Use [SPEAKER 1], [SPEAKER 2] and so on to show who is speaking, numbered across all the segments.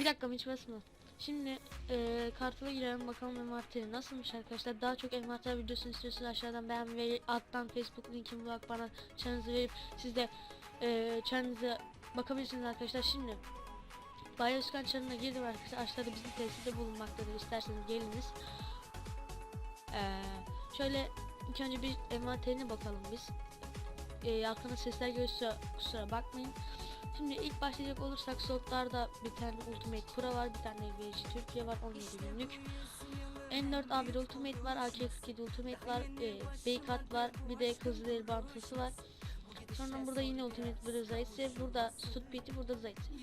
[SPEAKER 1] Bir dakika hiç basma. Şimdi e, kartına girelim bakalım envanteri nasılmış arkadaşlar. Daha çok envanter videosunu istiyorsanız aşağıdan beğen ve alttan Facebook linkimi bulup bana çanınızı verip siz de e, çanınıza bakabilirsiniz arkadaşlar. Şimdi Bay Özkan çanına girdim arkadaşlar. Aşağıda bizim tesiste bulunmaktadır. İsterseniz geliniz. Ee, şöyle ilk önce bir envanterine bakalım biz. Ee, arkana sesler gelirse kusura bakmayın. Şimdi ilk başlayacak olursak soğuklarda bir tane Ultimate Pro var, bir tane VC Türkiye var 17 günlük. N4 A1 Ultimate var, AK47 Ultimate var, e, Beykat var, bir de Kızılderili Bantası var. Sonra burada yine Ultimate bir Zaytsev, burada Stutpeti, burada Zaytsev.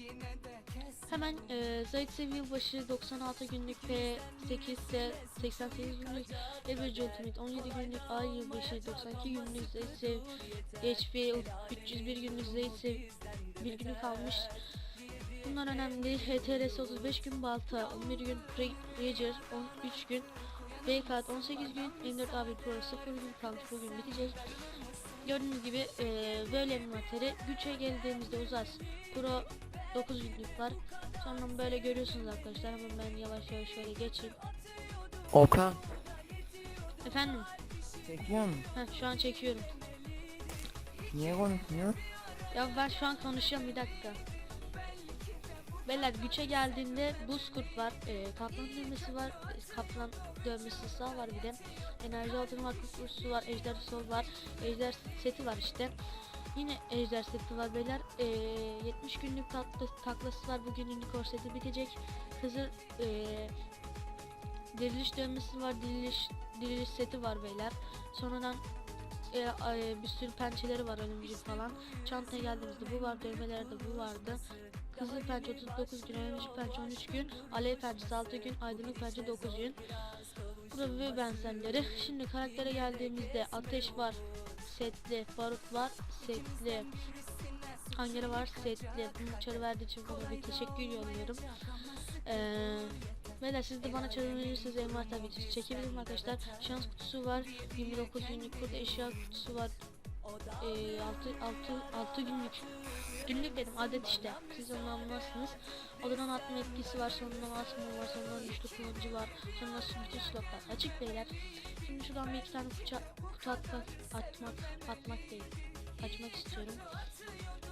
[SPEAKER 1] Hemen e, Zaytsev yılbaşı 96 günlük P8 ise 88 günlük, Average Ultimate 17 günlük, Ay yılbaşı 92 günlük Zaytsev, HP 301 günlük Zaytsev bir günü kalmış. Bunlar önemli. HTRS 35 gün, Balta 11 gün, Rager 13 gün, BKT 18 gün, M4 AB Pro 0 gün kalmış bugün bitecek. Gördüğünüz gibi eee böyle envanteri güçe geldiğimizde uzas. Pro 9 günlük var. Sonra böyle görüyorsunuz arkadaşlar. Hemen ben yavaş yavaş şöyle geçeyim.
[SPEAKER 2] Okan
[SPEAKER 1] Efendim,
[SPEAKER 2] çekiyor mu?
[SPEAKER 1] heh, şu an çekiyorum.
[SPEAKER 2] Niye konuşmuyor?
[SPEAKER 1] Ya ben şu an konuşuyorum bir dakika. Beyler güçe geldiğinde buz kurt var, e, kaplan dövmesi var, e, kaplan dövmesi sağ var bir de. Enerji altın var, kursu var, ejder sol var, ejder seti var işte. Yine ejder seti var beyler. E, 70 günlük tatlı, taklası var. Bugün unicorn seti bitecek. Hızır e, diriliş dövmesi var, diriliş diriliş seti var beyler. Sonradan e, ay- bir sürü pençeleri var ölümcül falan. Çantaya geldiğimizde bu var, dövmelerde bu vardı. Kızıl pençe 39 gün, ölümcül pençe 13 gün, alev pençesi 6 gün, aydınlık pençe 9 gün. Burada ve benzerleri. Şimdi karaktere geldiğimizde ateş var, setli, barut var, setli. Hangere var, setli. Bunu çarı verdiği için bana bir teşekkür yolluyorum. Eee Beyler siz de bana çözüm verirseniz envanter videosu çekebilirim arkadaşlar. Şans kutusu var. 29 günlük burada eşya kutusu var. Ee, 6, 6, 6 günlük. Günlük dedim adet işte. Siz onu anlarsınız. Odadan atma etkisi var. Sonundan atma var. Sonundan üçlü kullanıcı var. Sonra bütün slotlar açık beyler. Şimdi şuradan bir iki tane kutu, kutu atmak, atmak, atmak değil. Açmak istiyorum.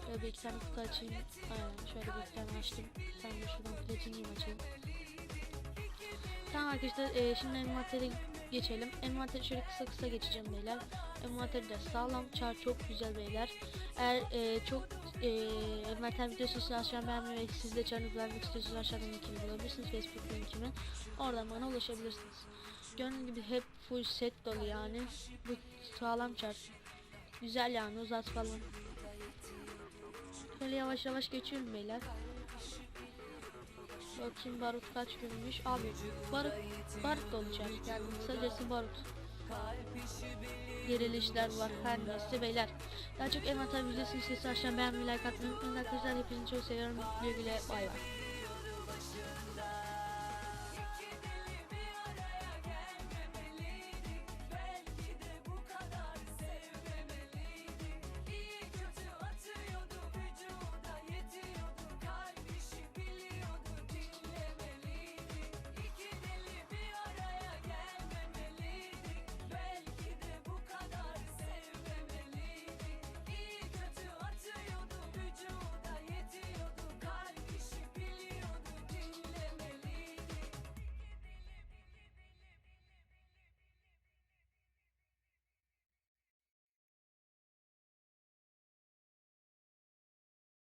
[SPEAKER 1] Şöyle bir iki tane kutu açayım. Aynen şöyle bir iki tane açtım. Tane de şuradan platinum açayım. Tamam arkadaşlar e, şimdi envantere geçelim. Envanteri şöyle kısa kısa geçeceğim beyler. Envanteri de sağlam. Çar çok güzel beyler. Eğer e, çok e, envanter videosu aşağı beğenmeyi ve siz de çarınızı vermek istiyorsanız aşağıdan linkini bulabilirsiniz. Facebook linkimi. Oradan bana ulaşabilirsiniz. Gördüğünüz gibi hep full set dolu yani. Bu sağlam çar. Güzel yani uzat falan. Şöyle yavaş yavaş geçiyorum beyler. Bakayım barut kaç günmüş. Abi barut, barut olacak. Yani kısacası barut. Gerilişler var her neyse beyler. Daha çok envanter videosu istiyorsa aşağı beğenmeyi like atmayı unutmayın arkadaşlar. Hepinizi çok seviyorum. Güle güle bay bay.